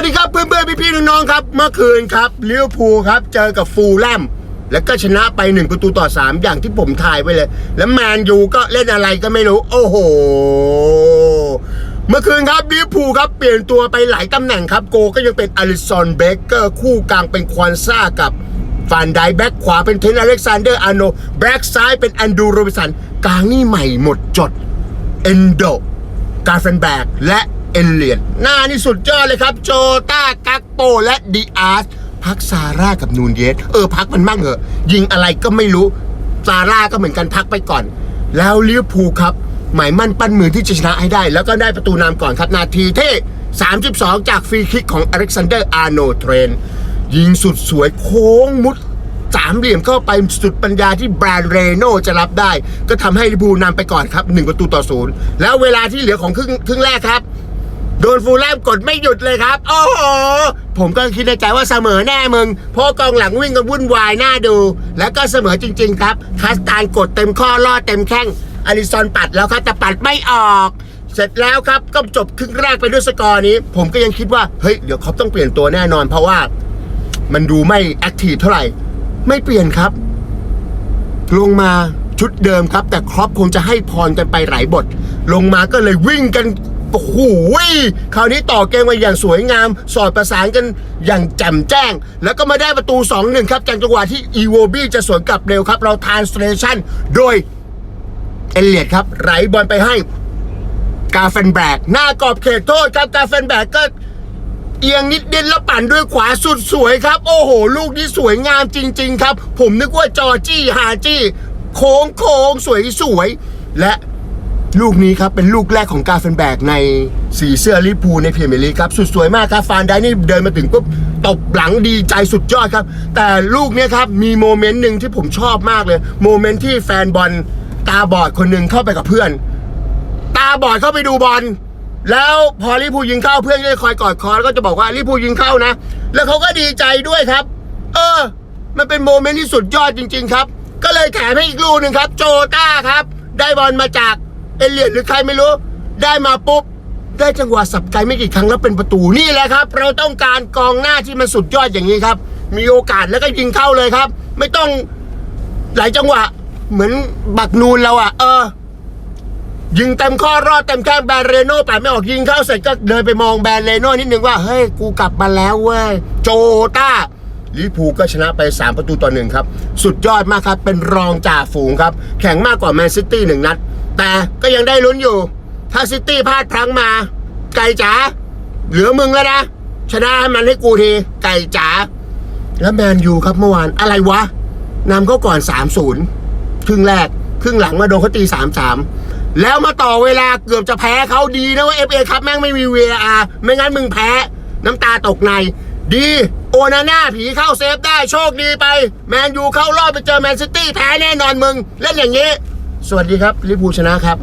วัสดีครับเพื่อนๆพี่ๆน้องๆครับ เมื่อคืนครับลิเวอร์พูลครับเจอกับฟูลแลมแล้วก็ชนะไป1ประตูต่อ3อย่างที่ผมทายไว้เลย แล้วแมนยูก็เล่นอะไรก็ไม่รู้ โอ้โห เมื่อคืนครับลิเวอร์พูลครับเปลี่ยนตัวไปหลายตำแหน่งครับ โกก็ยังเป็นอลิสันเบเกอร์คู่กลางเป็นควอนซ่ากับฟานไดแบ็กขวาเป็นเทนอเล็กซานเดอร์อาโนแบ็กซ้ายเป็นแอนดูโรบิสันกลางนี่ใหม่หมดจดเอนโดกาเฟนแบกและ เอเลียนหน้านี่สุดยอดเลยครับ โจต้ากักโปและดีอาร์สพักซาร่ากับนูนเยสเออพักมันมั่งเหอะยิงอะไรก็ไม่รู้ซาร่าก็เหมือนกันพักไปก่อน แล้วลิเวอร์พูครับ หมายมั่นปั้นมือที่จะชนะให้ได้ แล้วก็ได้ประตูนำก่อนครับนาทีที่ 32 จากฟรีคิกของอเล็กซานเดอร์อาร์โนเทรน ยิงสุดสวยโค้งมุดสามเหลี่ยมเข้าไปสุดปัญญาที่แบรนด์เรโนจะรับได้ ก็ทำให้ลิเวอร์พูนำไปก่อนครับ1ประตูต่อศูนย์แล้วเวลาที่เหลือของครึ่งครึ่งแรกครับ โดนฟูลแลมกดไม่หยุดเลยครับ โอ้โห ผมก็คิดในใจว่าเสมอแน่มึง เพราะกองหลังวิ่งกันวุ่นวายน่าดู แล้วก็เสมอจริง ๆ ครับคาสตานกดเต็มข้อล่อเต็มแข้งอลิซอนปัดแล้วครับแต่ปัดไม่ออกเสร็จแล้วครับก็จบครึ่งแรกไปด้วยสกอร์นี้ ผมก็ยังคิดว่าเฮ้ยเดี๋ยวเขาต้องเปลี่ยนตัวแน่นอน เพราะว่ามันดูไม่แอคทีฟเท่าไหร่ ไม่เปลี่ยนครับ ลงมาชุดเดิมครับ แต่ครอปคงจะให้พรกันไปหลายบท ลงมาก็เลยวิ่งกัน โอ้โหคราวนี้ต่อเกมมาอย่างสวยงาม สอดประสานกันอย่างแจ่มแจ้ง แล้วก็มาได้ประตู 2-1 ครับจากจังหวะที่อีโวบี้จะสวนกลับเร็วครับ เราทานสเตชันโดยเอเลียดครับ ไหลบอลไปให้กาเฟนแบก หน้ากรอบเขตโทษครับกาเฟนแบกก็เอียงนิดเด่นแล้วปั่นด้วยขวาสุดสวยครับ โอ้โห ลูกนี้สวยงามจริง ๆ ครับ ผมนึกว่าจอจี้ฮาจี้ โค้งโค้งสวยสวยๆและ ลูกนี้ครับ เป็นลูกแรกของกาเฟนแบกในสีเสื้อลิเวอร์พูในพรีเมียร์ลีกครับ สุดสวยมากครับฟานได้นี่เดินมาถึงปุ๊บตบหลังดีใจสุดยอดครับ แต่ลูกเนี้ยครับ มีโมเมนต์หนึ่งที่ผมชอบมากเลย โมเมนต์ที่แฟนบอลตาบอดคนหนึ่งเข้าไปกับเพื่อน ตาบอดเข้าไปดูบอลแล้วพอลิเวอร์พูยิงเข้าเพื่อนก็คอยกอดคอแล้วก็จะบอกว่าลิเวอร์พูยิงเข้านะ แล้วเขาก็ดีใจด้วยครับ เออ มันเป็นโมเมนต์ที่สุดยอดจริง ๆ ครับ ก็เลยแถมให้อีกลูกหนึ่งครับ โจต้าครับ ได้บอลมาจาก เอเลียนหรือใครไม่รู้ ได้มาปุ๊บ ได้จังหวะสับไกลไม่กี่ครั้งแล้วเป็นประตูนี่แหละครับ เราต้องการกองหน้าที่มันสุดยอดอย่างนี้ครับ มีโอกาสแล้วก็ยิงเข้าเลยครับ ไม่ต้องหลายจังหวะ เหมือนบักนูนเราอะเออ ยิงเต็มข้อรอดเต็มแข้งแบรเรโน่ปัดไม่ออกยิงเข้าเสร็จก็เดินไปมองแบรเรโน่นิดนึงว่าเฮ้ยกูกลับมาแล้วเว้ยโจต้าลิพูก็ชนะไป 3 ประตูต่อหนึ่งครับ สุดยอดมากครับ เป็นรองจ่าฝูงครับ แข่งมากกว่าแมนซิตี้หนึ่งนัด แต่ก็ยังได้ลุ้นอยู่ ถ้าซิตี้พลาดพลั้งมา ไก่จ๋าเหลือมึงแล้วนะชนะให้มันให้กูทีไก่จ๋าแล้วแมนยูครับเมื่อวานอะไรวะนำเขาก่อน 3-0ครึ่งแรกครึ่งหลังมาโดนเขาตีสามสามแล้วมาต่อเวลาเกือบจะแพ้เขาดีนะว่าเอฟเอครับแม่งไม่มี VAR ไม่งั้นมึงแพ้ น้ำตาตกใน ดี โอนาน่าผีเข้าเซฟได้โชคดีไป แมนยูเข้ารอบไปเจอแมนซิตี้แพ้แน่นอนมึง เล่นอย่างนี้ สวัสดีครับลิบูลชนะครับ